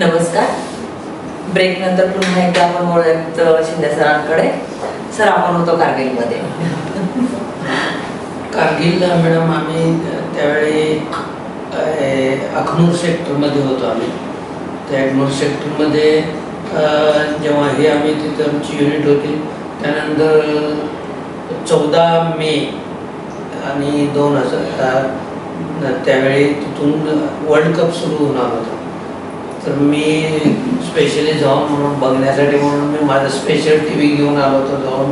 नमस्कार. ब्रेक नंतर पुन्हा एकदा आपण वळत शिंदे सरांकडे. सर आपण होतो कारगिलमध्ये. कारगिलला मॅडम आम्ही त्यावेळी अखनूर सेक्टरमध्ये होतो आम्ही. त्या अखनूर सेक्टरमध्ये जेव्हा हे आम्ही तिथं आमची युनिट होती त्यानंतर चौदा मे आणि दोन हजार त्यावेळी तिथून वर्ल्ड कप सुरू होणार होता. तर मी स्पेशली जाऊन म्हणून बघण्यासाठी म्हणून मी माझा स्पेशल टी व्ही घेऊन आलो होतो जाऊन.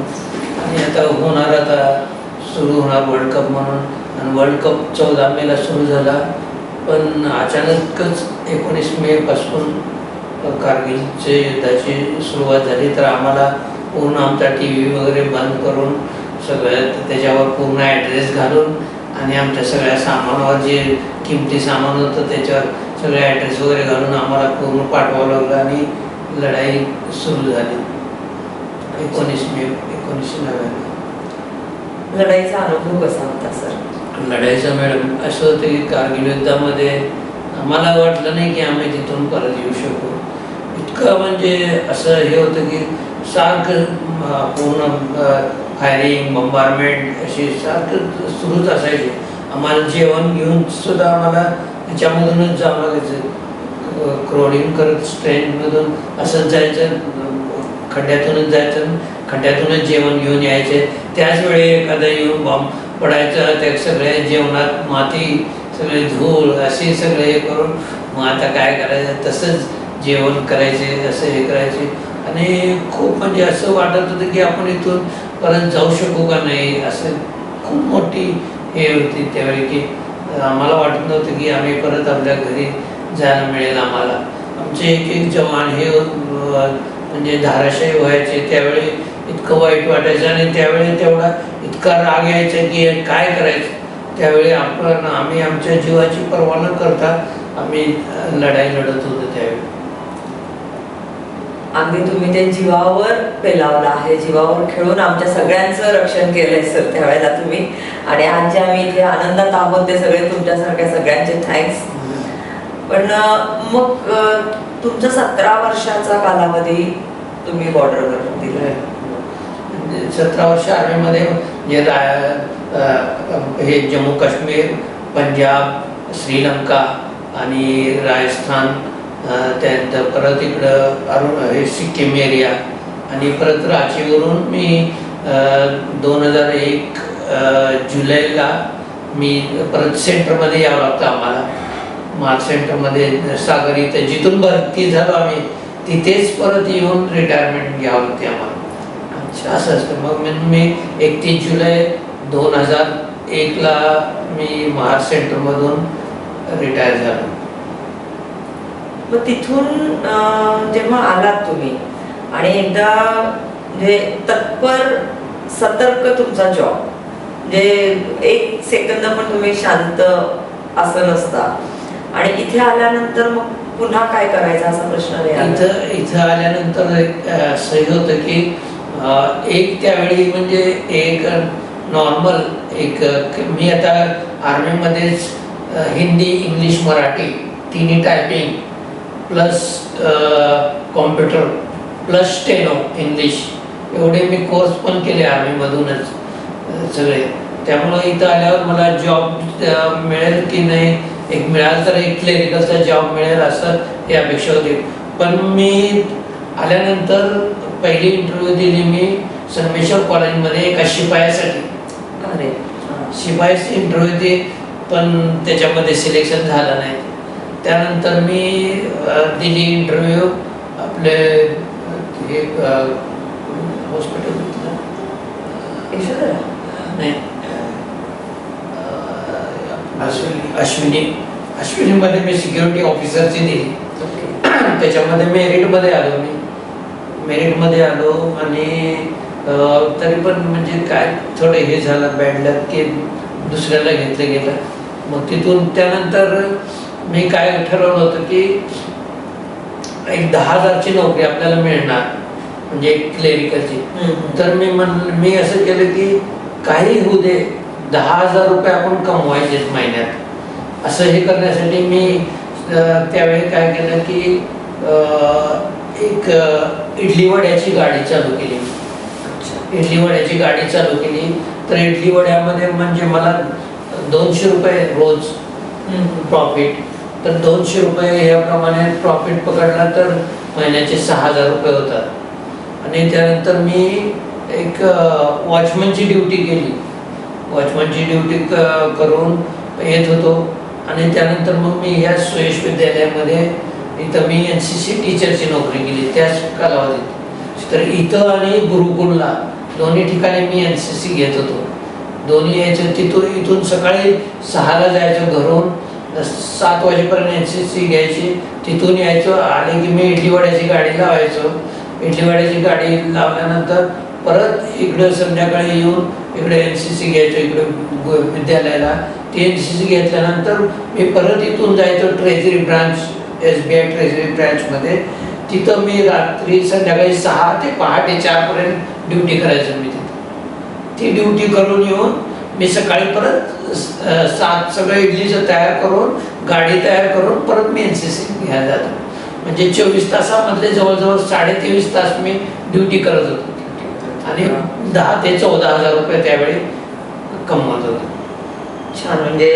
आणि आता होणार आता सुरू होणार वर्ल्ड कप म्हणून. आणि वर्ल्ड कप चौदा मेला सुरू झाला. पण अचानकच एकोणीस मेपासून कारगिलचे युद्धाची सुरुवात झाली. तर आम्हाला पूर्ण आमचा टी व्ही वगैरे बंद करून सगळ्यात त्याच्यावर पूर्ण ॲड्रेस घालून आणि आमच्या सगळ्या सामानावर जे किमती सामान होतं त्याच्यावर सगळे ॲड्रेस वगैरे घालून आम्हाला पूर्ण पाठवावं लागलं आणि लढाई सुरू झाली. एकोणीस मे एकोणीसशे नव्याण्णव. लढाईचा अनुभव कसा होता सर? लढाईचं मॅडम असं होतं की कारगिल युद्धामध्ये आम्हाला वाटलं नाही की आम्ही तिथून परत येऊ शकू. इतकं म्हणजे असं हे होतं की सारखं पूर्ण फायरिंग बंबारमेंट अशी सारखं सुरूच असायचे. आम्हाला जेवण घेऊन सुद्धा आम्हाला त्याच्यामधूनच जावं लागायचं क्रोडिंग करत ट्रेनमधून असंच जायचं खड्ड्यातूनच जायचं खड्ड्यातूनच जेवण घेऊन यायचे. त्याच वेळी एखादा येऊन बॉम्ब पडायचं त्या सगळे जेवणात माती सगळे धूळ असे सगळे हे करून मग आता काय करायचं? तसंच जेवण करायचे असं हे करायचे. आणि खूप म्हणजे असं वाटत होतं की आपण इथून परत जाऊ शकू का नाही? असं खूप मोठी हे होती त्यावेळी की आम्हाला वाटत नव्हतं की आम्ही परत आपल्या घरी जायला मिळेल आम्हाला. आमचे एक एक जवान हे म्हणजे धाराशाही व्हायचे त्यावेळी इतकं वाईट वाटायचं आणि त्यावेळी तेवढा इतका राग यायचा की काय करायचं? त्यावेळी आपण आम्ही आमच्या जीवाची पर्वा न करता आम्ही लढाई लढत होतो त्यावेळी. अगदी तुम्ही ते जीवावर पेलावलं आहे. जीवावर खेळून आमच्या सगळ्यांचं रक्षण केलंय सर त्यावेळेला तुम्ही. आणि आज जे आम्ही इथे आनंदात आहोत ते सगळे तुमच्यासारख्या सगळ्यांचे थँक्स पण मग तुमचा सतरा वर्षाचा कालावधी तुम्ही बॉर्डरवर दिलाय म्हणजे सतरा वर्ष आर्मीमध्ये जे हे जम्मू काश्मीर पंजाब श्रीलंका आणि राजस्थान त्यानंतर परत इकडं अरु हे सिक्कीम एरिया आणि परत रांचीवरून मी दोन हजार एक जुलैला मी परत सेंटरमध्ये यावं लागतं आम्हाला. मार्च सेंटरमध्ये सागर इथं. जिथून भरती झालो आम्ही तिथेच परत येऊन रिटायरमेंट घ्यावं लागते आम्हाला. अच्छा. असं असतं. मग मी मी एकतीस जुलै दोन हजार एकला मी महार सेंटरमधून रिटायर झालो. मग तिथून जेव्हा आलात तुम्ही आणि एकदा म्हणजे तत्पर सतर्क तुमचा जॉब म्हणजे एक सेकंद पण तुम्ही शांत असं नसता. आणि इथे आल्यानंतर मग पुन्हा काय करायचा असा प्रश्न नाही इथं इथं आल्यानंतर एक, असंही होतं की एक त्यावेळी म्हणजे एक नॉर्मल एक मी आता आर्मीमध्येच हिंदी इंग्लिश मराठी तिन्ही typing plus computer plus steno English एवढे मी कोर्स पण केले आर्मीमधूनच अं, सगळे. त्यामुळं इथं आल्यावर मला जॉब मिळेल की नाही एक मिळाला तर एक क्लेरिकलचा जॉब मिळेल असं ही अपेक्षा होती. पण मी आल्यानंतर पहिली इंटरव्ह्यू दिली मी संगमेश्वर कॉलेजमध्ये एका शिपायासाठी. अरे. शिपाईची इंटरव्ह्यू दिली पण त्याच्यामध्ये सिलेक्शन झालं नाही. त्यानंतर मी दिली इंटरव्ह्यू आपले हॉस्पिटल? नाही. अश्विनी अश्विनी. अश्विनीमध्ये मी सिक्युरिटी ऑफिसरची दिली. त्याच्यामध्ये मेरिटमध्ये आलो मी. मेरिटमध्ये आलो आणि तरी पण म्हणजे काय थोडं हे झालं बॅड लक की दुसऱ्याला घेतलं गेलं. मग तिथून त्यानंतर मी काय ठरवलं होतं की एक दहा हजारची नोकरी आपल्याला मिळणार म्हणजे क्लेरिकलची हम्म. तर मी म्हण मी असं केलं की काही होऊ दे दहा हजार रुपये आपण कमवायचेच महिन्यात. असं हे करण्यासाठी मी त्यावेळी काय केलं की एक इडली वड्याची गाडी चालू केली. इडली वड्याची गाडी चालू केली. तर इडली वड्यामध्ये म्हणजे मला दोनशे रुपये रोज. प्रॉफिट तर दोनशे रुपये याप्रमाणे प्रॉफिट पकडला तर महिन्याचे सहा हजार रुपये होतात. आणि त्यानंतर मी एक वॉचमनची ड्युटी केली. वॉचमनची ड्युटी करून येत होतो. आणि त्यानंतर मग मी ह्या सुयश विद्यालयामध्ये इथं मी एन सी सी टीचरची नोकरी केली त्याच कालावधीत. तर इथं आणि गुरुकुलला दोन्ही ठिकाणी मी एन सी सी घेत होतो. दोन्ही यायचं तिथून इथून सकाळी सहाला जायचं घरून. सात वाजेपर्यंत एन सी सी घ्यायची. तिथून यायचो आले की मी इडलीवाड्याची गाडी लावायचो. इडलीवाड्याची गाडी लावल्यानंतर परत इकडं संध्याकाळी येऊन इकडे एन सी सी घ्यायचो इकडे विद्यालयाला. ती एन सी सी घेतल्यानंतर मी परत इथून जायचो treasury branch S B I treasury ब्रँचमध्ये. तिथं मी रात्री संध्याकाळी सहा ते पहाटे चारपर्यंत ड्युटी करायचो मी तिथं. ती ड्युटी करून येऊन मी सकाळी परत सात सगळं इडलीचं तयार करून गाडी तयार करून परत मी एन सी सी घ्यायला जातो. म्हणजे चोवीस तासामधले जवळजवळ साडे तेवीस तास मी ड्युटी करत होतो. आणि दहा ते चौदा हजार रुपये त्यावेळी कमवत होतो. छान म्हणजे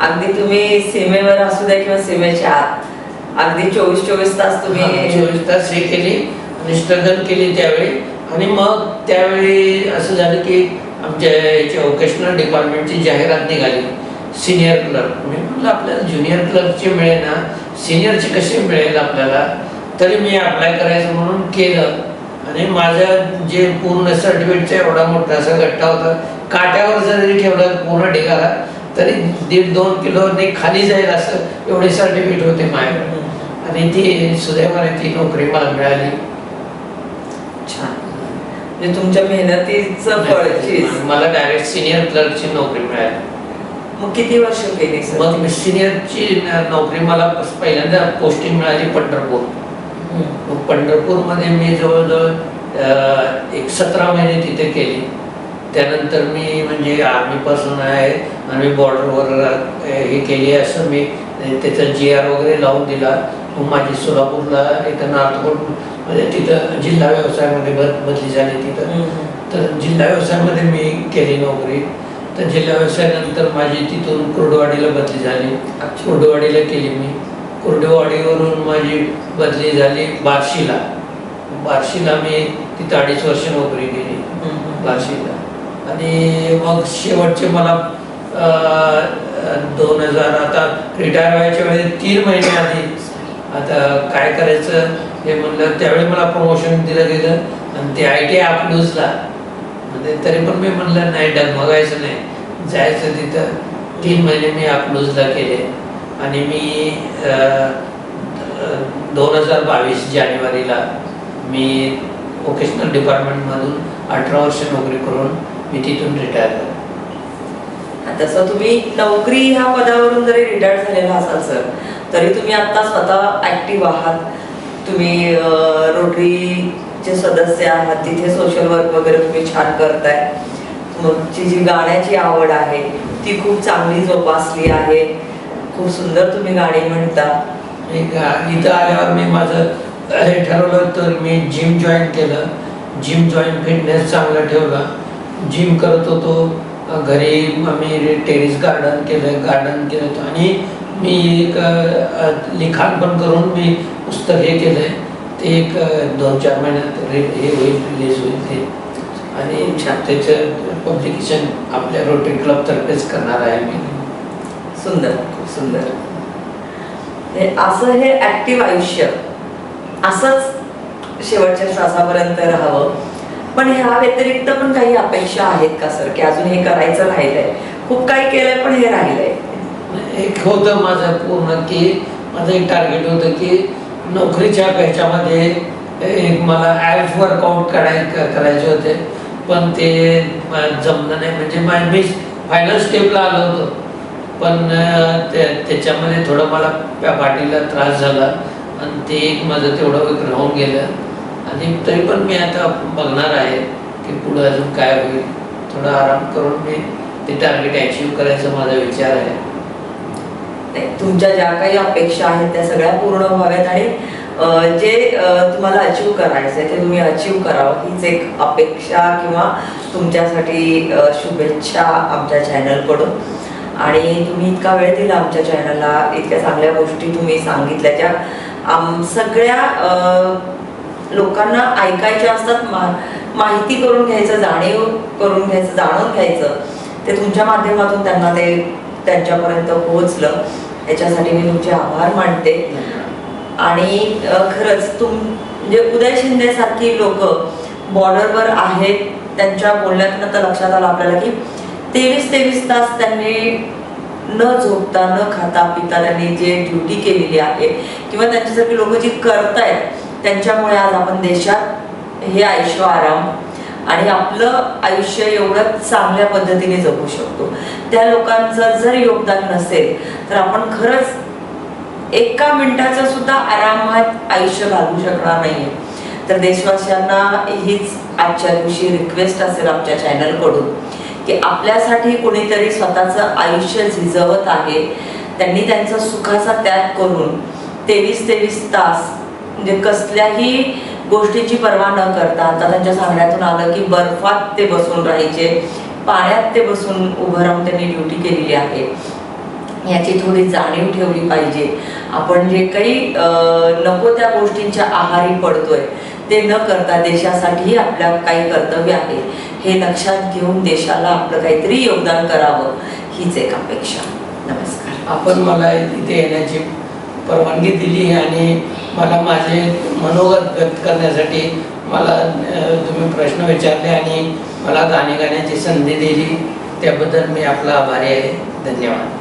अगदी तुम्ही सीमेवर असू द्या किंवा सीमेच्या आत अगदी चोवीस चोवीस तास तुम्ही चोवीस तास हे केली आणि स्ट्रगल केली त्यावेळी. आणि मग त्यावेळी असं झालं की आमच्या याच्या वोकेशनल डिपार्टमेंटची जाहिरात निघाली. सिनियर क्लर्क मी म्हटलं आपल्याला ज्युनियर क्लर्कचे मिळेल ना? सिनियरचे कसे मिळेल आपल्याला? तरी मी अप्लाय करायचं म्हणून केलं. आणि माझं जे पूर्ण सर्टिफिकेटचा एवढा मोठा असा गट्टा होता काट्यावर जरी ठेवलं पूर्ण ढिगाला तरी दीड दोन किलो खाली जाईल असं एवढे सर्टिफिकेट होते माझ्याकडे आणि ती सुदैवाने ती नोकरी मला मिळाली. छान. म्हणजे तुमच्या मेहनतीचं फळ चीज मला डायरेक्ट सिनियर क्लर्कची नोकरी मिळाली. मग किती वर्ष केली सर मग सिनियरची नोकरी मला पहिल्यांदा पोस्टिंग मिळाली पंढरपूर. मग पंढरपूरमध्ये मी जवळजवळ एक सतरा महिने तिथे केली. त्यानंतर मी म्हणजे आर्मीपासून आहे आम्ही बॉर्डरवर हे केली असं मी त्याचा जी आर वगैरे लावून दिला. माझी सोलापूरला इथं नाथकोट म्हणजे तिथं जिल्हा व्यवसायामध्ये बद बदली झाली तिथं. तर जिल्हा व्यवसायामध्ये मी केली नोकरी. तर जिल्हा व्यवसायानंतर माझी तिथून कुर्डवाडीला बदली झाली. कुर्डवाडीला केली मी. कुर्डवाडीवरून माझी बदली झाली बार्शीला. बार्शीला मी तिथं अडीच वर्ष नोकरी केली. बार्शीला. आणि मग शेवटचे मला दोन हजार आता रिटायर व्हायच्या वेळी तीन महिने आधी आता काय करायचं हे म्हणलं त्यावेळी मला प्रमोशन दिलं गेलं आणि ते आय टी आय आपलूजला म्हणजे तरी पण मी म्हणलं नाही डगमगायचं नाही. जायचं तिथं. तीन महिने मी आपलूजला केले. आणि मी दोन हजार बावीस जानेवारीला मी वोकेशनल डिपार्टमेंटमधून अठरा वर्ष नोकरी करून मी तिथून रिटायर झालो. तसं तुम्ही नोकरी ह्या पदावरून जरी रिटायर झालेला असाल सर तरी तुम्ही आता स्वतः ऍक्टिव्ह आहात. तुम्ही रोटरीचे सदस्य आहात तिथे सोशल वर्क वगैरे तुम्ही छान करताय. तुमची जी गाण्याची आवड आहे ती खूप चांगली जोपासली आहे. खूप सुंदर तुम्ही गाणी म्हणता. मी इथं आल्यावर मी माझं हे ठरवलं तर मी जिम जॉईन केलं. जिम जॉईन फिटनेस चांगला ठेवला. जिम करत होतो. घरी आम्ही टेरिस गार्डन केलं गार्डन केलं होतं आणि मी एक लिखाण पण करून मी पुस्तक हे केलं आहे ते एक दोन चार महिन्यात हे होईल रिलीज होईल ते. आणि छान. त्याचं पब्लिकेशन आपल्या रोटरी क्लबतर्फेच करणार आहे मी. सुंदर खूप सुंदर. हे असं हे ऍक्टिव्ह आयुष्य. असंच शेवटच्या श्वासापर्यंत राहावं. पण ह्या व्यतिरिक्त पण काही अपेक्षा आहेत का सर? की अजून हे करायचं राहिलंय. खूप काही केलंय पण हे राहिलंय. एक होतं माझं पूर्ण की माझं एक टार्गेट होतं की नोकरीच्या ह्याच्यामध्ये एक मला ॲप वर्कआउट कराय करायचे होते. पण ते जमलं नाही. म्हणजे मा- मी फायनल स्टेपला आलो होतो. पण त्याच्यामध्ये थोडं मला त्या पाठीला त्रास झाला. आणि ते एक माझं तेवढं एक राहून गेलं. आणि तरी पण मी आता बघणार आहे की पुढं अजून काय होईल. थोडा आराम करून मी ते टार्गेट अचीव करायचा माझा विचार आहे. तुमच्या ज्या काही अपेक्षा आहेत त्या सगळ्या पूर्ण व्हाव्यात आणि जे तुम्हाला अचीव करायचं आहे ते तुम्ही अचीव करावं. हीच एक अपेक्षा किंवा तुमच्यासाठी शुभेच्छा आमच्या चॅनलकडून आणि तुम्ही इतका वेळ दिला आमच्या चॅनलला इतक्या चांगल्या गोष्टी तुम्ही सांगितल्या ज्या आम सगळ्या लोकांना ऐकायच्या असतात मा माहिती करून घ्यायचं जाणीव करून घ्यायचं जाणून घ्यायचं ते तुमच्या माध्यमातून त्यांना ते त्यांच्यापर्यंत पोहोचलं. याच्यासाठी मी तुमचे आभार मानते. आणि खरंच तुम म्हणजे उदय शिंदे सारखी लोक बॉर्डरवर आहेत त्यांच्या बोलण्यातून तर लक्षात आलं आपल्याला की तेवीस तेवीस तास त्यांनी न झोपता न खाता पिता त्यांनी जे ड्युटी केलेली आहे किंवा त्यांच्यासारखी लोक जी करतायत त्यांच्यामुळे आज आपण देशात हे आयुष्य आराम आणि आपलं आयुष्य एवढं चांगल्या पद्धतीने जगू शकतो. त्या लोकांचं जर योगदान नसेल तर आपण खरंच एका मिनिटाचं सुद्धा आरामात आयुष्य घालवू शकणार नाहीये. तर देशवासियांना हीच आजच्या दिवशी रिक्वेस्ट असेल आमच्या चॅनलकडून की आपल्यासाठी कोणीतरी स्वतःचं आयुष्य झिजवत आहे त्यांनी त्यांचा सुखाचा त्याग करून तेवीस तेवीस तास म्हणजे कसल्याही गोष्टीची पर्वा न करता आता त्यांच्या सांगण्यातून आलं की बर्फात ते बसून राहायचे पाण्यात ते बसून उभं राहून त्यांनी ड्युटी केलेली आहे. याची थोडी जाणीव ठेवली पाहिजे. आपण जे काही नको त्या गोष्टींच्या आहारी पडतोय ते न करता देशासाठी आपल्या काही कर्तव्य आहे. हे लक्षात घेऊन देशाला आपलं काहीतरी योगदान करावं हीच एक अपेक्षा. नमस्कार. आपण मला इथे येण्याची परवानगी दिली आणि मला माझे मनोगत व्यक्त करण्यासाठी मला तुम्ही प्रश्न विचारले आणि मला गाणे गाण्याची संधी दिली. त्याबद्दल मी आपला आभारी आहे. धन्यवाद.